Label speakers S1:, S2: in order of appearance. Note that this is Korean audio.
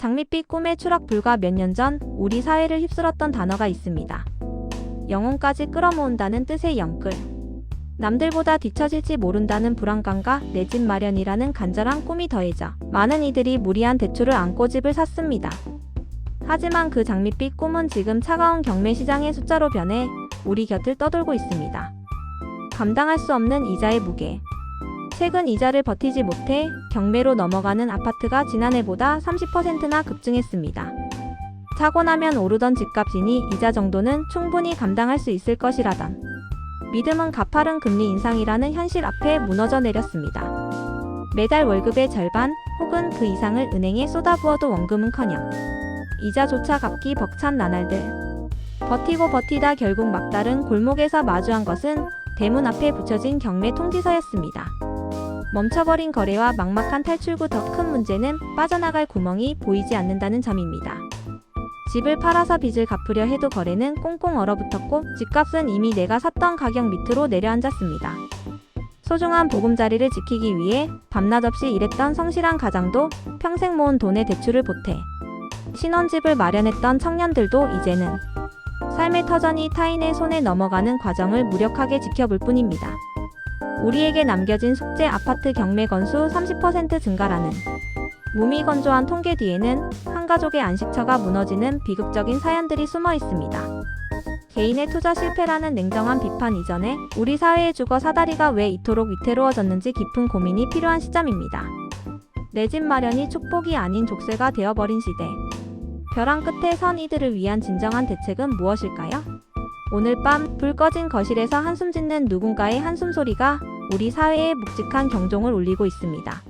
S1: 장밋빛 꿈의 추락 불과 몇 년 전 우리 사회를 휩쓸었던 단어가 있습니다. 영혼까지 끌어모은다는 뜻의 영끌. 남들보다 뒤처질지 모른다는 불안감과 내 집 마련이라는 간절한 꿈이 더해져 많은 이들이 무리한 대출을 안고 집을 샀습니다. 하지만 그 장밋빛 꿈은 지금 차가운 경매 시장의 숫자로 변해 우리 곁을 떠돌고 있습니다. 감당할 수 없는 이자의 무게. 최근 이자를 버티지 못해 경매로 넘어가는 아파트가 지난해보다 30%나 급증했습니다. 사고 나면 오르던 집값이니 이자 정도는 충분히 감당할 수 있을 것이라던 믿음은 가파른 금리 인상이라는 현실 앞에 무너져 내렸습니다. 매달 월급의 절반 혹은 그 이상을 은행에 쏟아부어도 원금은커녕 이자조차 갚기 벅찬 나날들. 버티고 버티다 결국 막다른 골목에서 마주한 것은 대문 앞에 붙여진 경매 통지서였습니다. 멈춰버린 거래와 막막한 탈출구 더 큰 문제는 빠져나갈 구멍이 보이지 않는다는 점입니다. 집을 팔아서 빚을 갚으려 해도 거래는 꽁꽁 얼어붙었고 집값은 이미 내가 샀던 가격 밑으로 내려앉았습니다. 소중한 보금자리를 지키기 위해 밤낮 없이 일했던 성실한 가장도 평생 모은 돈의 대출을 보태 신혼집을 마련했던 청년들도 이제는 삶의 터전이 타인의 손에 넘어가는 과정을 무력하게 지켜볼 뿐입니다. 우리에게 남겨진 숙제 아파트 경매 건수 30% 증가라는 무미건조한 통계 뒤에는 한 가족의 안식처가 무너지는 비극적인 사연들이 숨어 있습니다. 개인의 투자 실패라는 냉정한 비판 이전에 우리 사회의 주거 사다리가 왜 이토록 위태로워졌는지 깊은 고민이 필요한 시점입니다. 내 집 마련이 축복이 아닌 족쇄가 되어버린 시대. 벼랑 끝에 선 이들을 위한 진정한 대책은 무엇일까요? 오늘 밤 불 꺼진 거실에서 한숨 짓는 누군가의 한숨 소리가 우리 사회에 묵직한 경종을 울리고 있습니다.